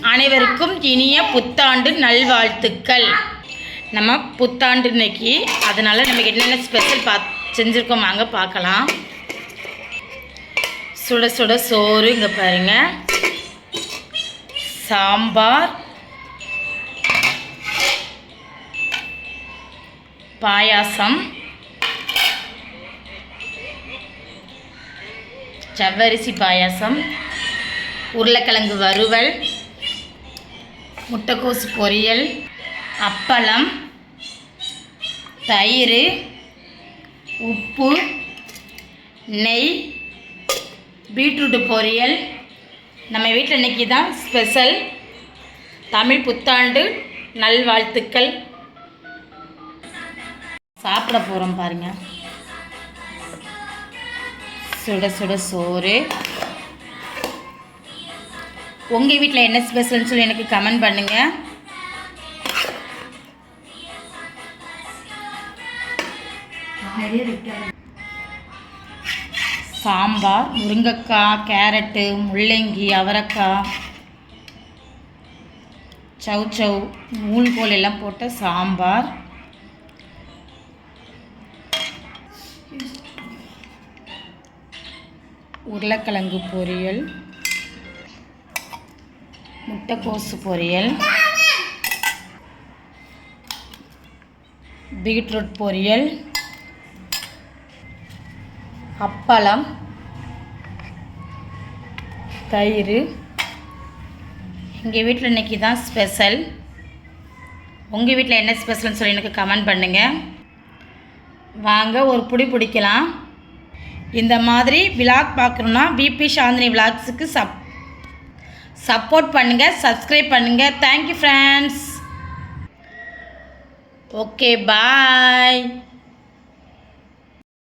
அனைவருக்கும் இனிய புத்தாண்டு நல்வாழ்த்துக்கள். நம்ம புத்தாண்டு இன்னைக்கு அதனால் நமக்கு என்னென்ன ஸ்பெஷல் பா செஞ்சுருக்கோம் வாங்க பார்க்கலாம். சுட சுட சோறு இங்கே பாருங்க. சாம்பார். பாயாசம். செவ்வரிசி பாயாசம். உருளைக்கிழங்கு வறுவல். முட்டைக்கோசு பொரியல் அப்பளம் தயிர் உப்பு நெய் பீட்ரூட்டு பொரியல். நம்ம வீட்டில் இன்றைக்கி தான் ஸ்பெஷல். தமிழ் புத்தாண்டு நல்வாழ்த்துக்கள். சாப்பிட போகிறோம் பாருங்கள் சுட சுட சோறு. உங்கள் வீட்டில் என்ன ஸ்பெஷல்னு சொல்லி எனக்கு கமெண்ட் பண்ணுங்கள் சாம்பார் முருங்கைக்காய் கேரட்டு முள்ளங்கி அவரைக்காய் சவ் சவ் நூல்கோல் எல்லாம் போட்ட சாம்பார். உருளைக்கிழங்கு பொரியல். முட்டைக்கோசு பொரியல். பீட்ரூட் பொரியல். அப்பளம். தயிர் எங்கள் வீட்டில் இன்றைக்கி தான் ஸ்பெஷல். உங்கள் வீட்டில் என்ன ஸ்பெஷல்னு சொல்லி எனக்கு கமெண்ட் பண்ணுங்கள் வாங்க ஒரு புடி பிடிக்கலாம். இந்த மாதிரி விலாக் பார்க்கணுன்னா பிபி சாந்தினி விலாக்ஸுக்கு சப் சப்போர்ட் பண்ணுங்கள் சப்ஸ்கிரைப் பண்ணுங்கள் thank you friends okay bye